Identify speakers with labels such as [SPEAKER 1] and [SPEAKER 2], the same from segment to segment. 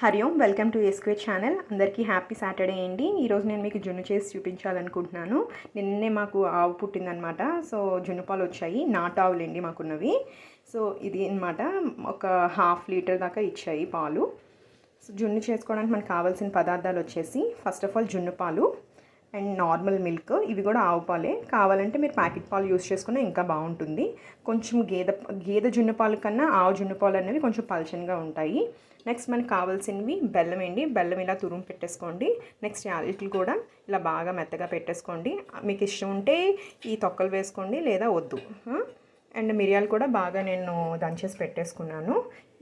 [SPEAKER 1] Hari Om welcome to ఎస్క్వే channel. అందరికీ happy Saturday అండి. ఈరోజు నేను మీకు జున్ను చేసి చూపించాలనుకుంటున్నాను. నిన్నే మాకు ఆవు పుట్టిందనమాట సో జున్ను పాలు వచ్చాయి. నాటు ఆవులండి మాకున్నవి. సో ఇది అనమాట ఒక హాఫ్ లీటర్ దాకా ఇచ్చాయి పాలు. సో జున్ను చేసుకోవడానికి మనకు కావాల్సిన పదార్థాలు వచ్చేసి ఫస్ట్ ఆఫ్ ఆల్ జున్ను పాలు అండ్ నార్మల్ మిల్క్. ఇవి కూడా ఆవు పాలే. కావాలంటే మీరు ప్యాకెట్ పాలు యూస్ చేసుకున్నా ఇంకా బాగుంటుంది. కొంచెం గేదె గేదె జున్ను పాలు కన్నా ఆవు జున్ను పాలు అనేవి కొంచెం పలచనగా ఉంటాయి. నెక్స్ట్ మనకు కావాల్సినవి బెల్లం అండి బెల్లం ఇలా తురుము పెట్టేసుకోండి. నెక్స్ట్ యాలకులు కూడా ఇలా బాగా మెత్తగా పెట్టేసుకోండి. మీకు ఇష్టం ఉంటే ఈ తొక్కలు వేసుకోండి లేదా వద్దు. అండ్ మిరియాలు కూడా బాగా నేను దంచేసి పెట్టేసుకున్నాను.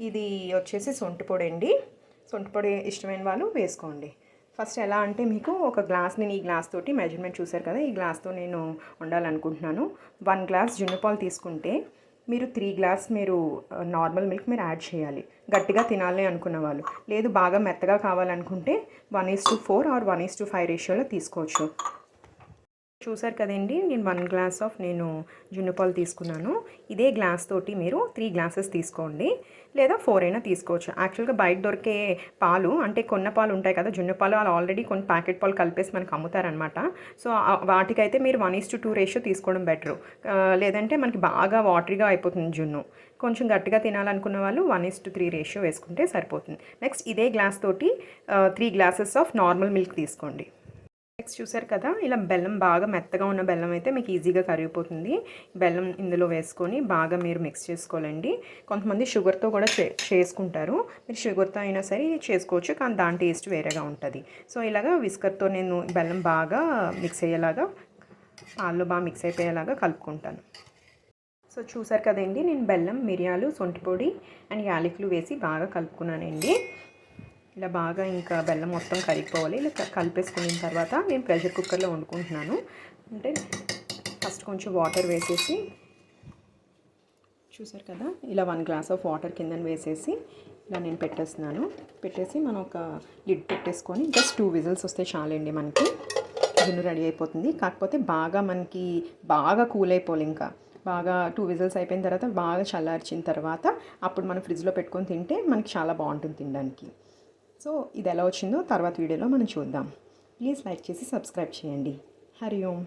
[SPEAKER 1] ఇది వచ్చేసి సొంటి పొడి అండి. సొంటి పొడి ఇష్టమైన వాళ్ళు వేసుకోండి. ఫస్ట్ ఎలా అంటే మీకు ఒక గ్లాస్ నేను ఈ గ్లాస్ తోటి మెజర్మెంట్ చూసారు కదా ఈ గ్లాస్తో నేను వండాలనుకుంటున్నాను. వన్ గ్లాస్ జున్నుపాలు తీసుకుంటే మీరు త్రీ గ్లాస్ మీరు నార్మల్ మిల్క్ మీరు యాడ్ చేయాలి. గట్టిగా తినాలి అనుకున్న వాళ్ళు. లేదు బాగా మెత్తగా కావాలనుకుంటే one is to four or one is to five రేషియోలో తీసుకోవచ్చు. చూసారు కదండి నేను వన్ గ్లాస్ ఆఫ్ నేను జున్ను పాలు తీసుకున్నాను. ఇదే గ్లాస్ తోటి మీరు త్రీ గ్లాసెస్ తీసుకోండి. లేదా ఫోర్ అయినా తీసుకోవచ్చు. యాక్చువల్గా బయట దొరికే పాలు అంటే కొన్న పాలు ఉంటాయి కదా జున్ను పాలు వాళ్ళు ఆల్రెడీ కొన్ని ప్యాకెట్ పాలు కలిపేసి మనకు అమ్ముతారనమాట సో వాటికైతే మీరు one is to two ratio తీసుకోవడం బెటర్. లేదంటే మనకి బాగా వాటరీగా అయిపోతుంది జున్ను. కొంచెం గట్టిగా తినాలనుకున్న వాళ్ళు one is to three ratio వేసుకుంటే సరిపోతుంది. నెక్స్ట్ ఇదే గ్లాస్ తోటి three glasses of normal milk తీసుకోండి. నెక్స్ట్ చూసారు కదా? ఇలా బెల్లం బాగా మెత్తగా ఉన్న బెల్లం అయితే మీకు ఈజీగా కరిగిపోతుంది. బెల్లం ఇందులో వేసుకొని బాగా మీరు మిక్స్ చేసుకోవాలండి. కొంతమంది షుగర్తో కూడా చే చేసుకుంటారు. మీరు షుగర్తో అయినా సరే చేసుకోవచ్చు కానీ దాని టేస్ట్ వేరేగా ఉంటుంది. సో ఇలాగా విస్కర్తో నేను బెల్లం బాగా మిక్స్ అయ్యేలాగా పాల్లో బాగా మిక్స్ అయిపోయేలాగా కలుపుకుంటాను. సో చూసారు కదండి నేను బెల్లం మిరియాలు సొంటి పొడి అండ్ యాలకులు వేసి బాగా కలుపుకున్నానండి. ఇలా బాగా ఇంకా బెల్లం మొత్తం కరిగిపోవాలి. ఇలా కలిపేసుకున్న తర్వాత నేను ప్రెషర్ కుక్కర్లో వండుకుంటున్నాను. అంటే ఫస్ట్ కొంచెం వాటర్ వేసేసి చూసారు కదా? ఇలా వన్ గ్లాస్ ఆఫ్ వాటర్ కింద వేసేసి ఇలా నేను పెట్టేస్తున్నాను. పెట్టేసి మనం ఒక లిడ్ పెట్టేసుకొని జస్ట్ టూ విజిల్స్ వస్తే చాలండి మనకి. జున్ను రెడీ అయిపోతుంది. కాకపోతే బాగా మనకి బాగా కూల్ అయిపోవాలి ఇంకా. బాగా టూ విజిల్స్ అయిపోయిన తర్వాత బాగా చల్లార్చిన తర్వాత అప్పుడు మనం ఫ్రిడ్జ్లో పెట్టుకొని తింటే మనకి చాలా బాగుంటుంది తినడానికి. సో ఇది ఎలా వచ్చిందో తర్వాత వీడియోలో మనం చూద్దాం. ప్లీజ్ లైక్ చేసి సబ్స్క్రైబ్ చేయండి. హరి ఓం.